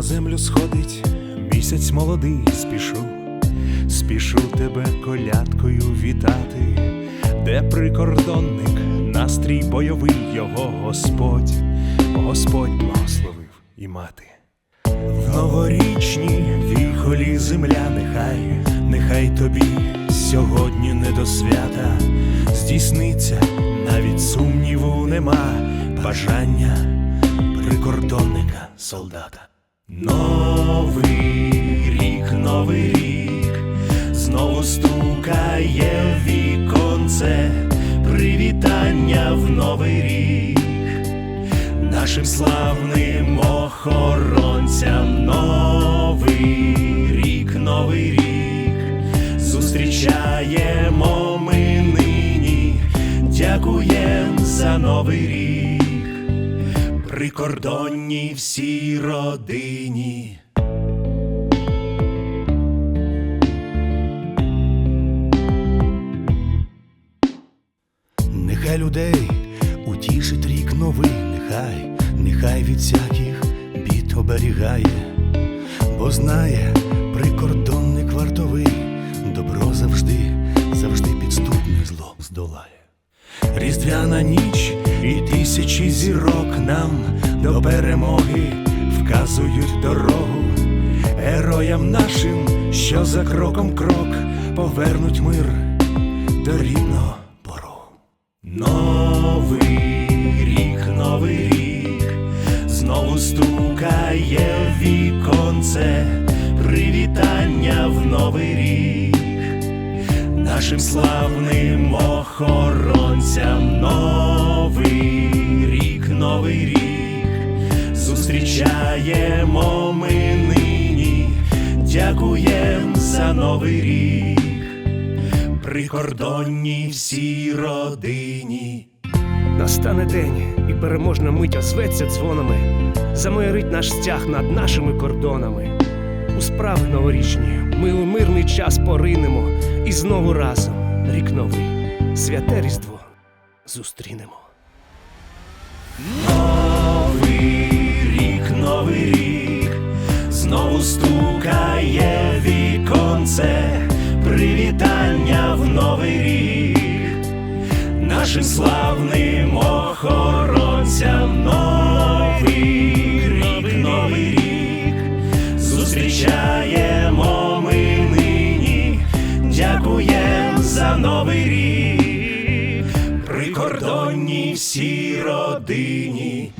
На землю сходить. Місяць молодий, спішу, спішу тебе колядкою вітати, де прикордонник, настрій бойовий його Господь, Господь благословив і мати. В новорічній віхолі земля, нехай, нехай тобі сьогодні не до свята. Здійсниться, навіть сумніву нема. Бажання прикордонника солдата. Новий рік, новий рік, знову стукає віконце, привітання в новий рік. Нашим славним охоронцям новий рік, новий рік, зустрічаємо ми нині, дякуєм за новий рік, прикордонній всій родині. Нехай людей утішить рік новий, нехай, нехай від всяких бід оберігає, бо знає прикордонник вартовий, добро завжди, завжди підступне зло здолає. Різдвяна ніч і тисячі зірок нам до перемоги вказують дорогу. Героям нашим, що за кроком крок повернуть мир до рідного порогу. Новий рік, новий рік, знову стукає віконце, привітання в новий рік. Нашим славним охоронцям новий рік, зустрічаємо ми нині, дякуєм за новий рік, прикордонній всій родині. Настане день, і переможна мить озветься дзвонами, замайорить наш стяг над нашими кордонами. У справи новорічні ми у мирний час поринемо, і знову разом рік новий, святе різдво зустрінемо. Новий рік, новий рік, знову стукає віконце, привітання в новий рік, нашим славним охоронцям новий рік, новий рік, зустрічаємо ми нині, дякуєм за новий рік, прикордонній всій родині.